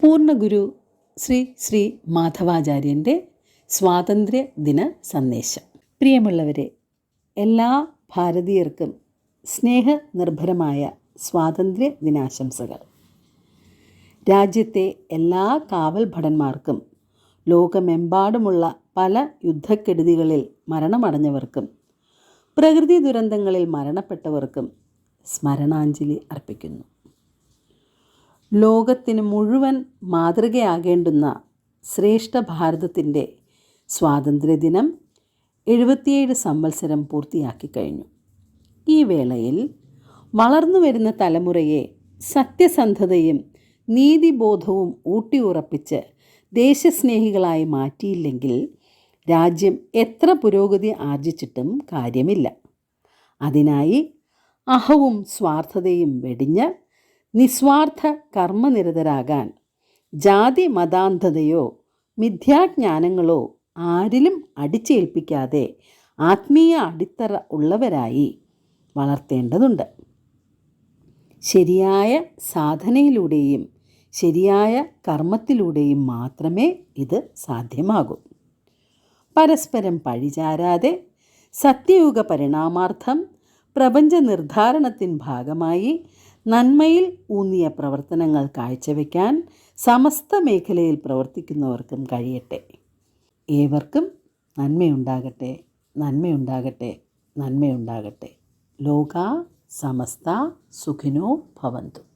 പൂർണഗുരു ശ്രീ ശ്രീ മാധവാചാര്യന്റെ സ്വാതന്ത്ര്യ ദിന സന്ദേശം. പ്രിയമുള്ളവരെ എല്ലാ ഭാരതീയർക്കും സ്നേഹനിർഭരമായ സ്വാതന്ത്ര്യ ദിനാശംസകൾ. രാജ്യത്തെ എല്ലാ കാവൽ ഭടന്മാർക്കും ലോകമെമ്പാടുമുള്ള പല യുദ്ധക്കെടുതികളിൽ മരണമടഞ്ഞവർക്കും പ്രകൃതി ദുരന്തങ്ങളിൽ മരണപ്പെട്ടവർക്കും സ്മരണാഞ്ജലി അർപ്പിക്കുന്നു. ലോകത്തിന് മുഴുവൻ മാതൃകയാകേണ്ടുന്ന ശ്രേഷ്ഠ ഭാരതത്തിന്റെ സ്വാതന്ത്ര്യദിനം എഴുപത്തിയേഴ് സംവത്സരം പൂർത്തിയാക്കി കഴിഞ്ഞു. ഈ വേളയിൽ വളർന്നു വരുന്ന തലമുറയെ സത്യസന്ധതയും നീതിബോധവും ഊട്ടിയുറപ്പിച്ച് ദേശസ്നേഹികളായി മാറ്റിയില്ലെങ്കിൽ രാജ്യം എത്ര പുരോഗതി ആർജിച്ചിട്ടും കാര്യമില്ല. അതിനായി അഹവും സ്വാർത്ഥതയും വെടിഞ്ഞ് നിസ്വാർത്ഥ കർമ്മനിരതരാകാൻ ജാതി മതാന്ധതയോ മിഥ്യാജ്ഞാനങ്ങളോ ആരിലും അടിച്ചേൽപ്പിക്കാതെ ആത്മീയ അടിത്തറ ഉള്ളവരായി വളർത്തേണ്ടതുണ്ട്. ശരിയായ സാധനയിലൂടെയും ശരിയായ കർമ്മത്തിലൂടെയും മാത്രമേ ഇത് സാധ്യമാകൂ. പരസ്പരം പഴിചാരാതെ സത്യയുഗ പരിണാമാർത്ഥം പ്രപഞ്ച നിർദ്ധാരണത്തിൻ ഭാഗമായി നന്മയിൽ ഊന്നിയ പ്രവർത്തനങ്ങൾ കാഴ്ചവെക്കാൻ സമസ്ത മേഖലയിൽ പ്രവർത്തിക്കുന്നവർക്കും കഴിയട്ടെ. ഏവർക്കും നന്മയുണ്ടാകട്ടെ നന്മയുണ്ടാകട്ടെ നന്മയുണ്ടാകട്ടെ. ലോക സമസ്ത സുഖിനോ ഭവന്തു.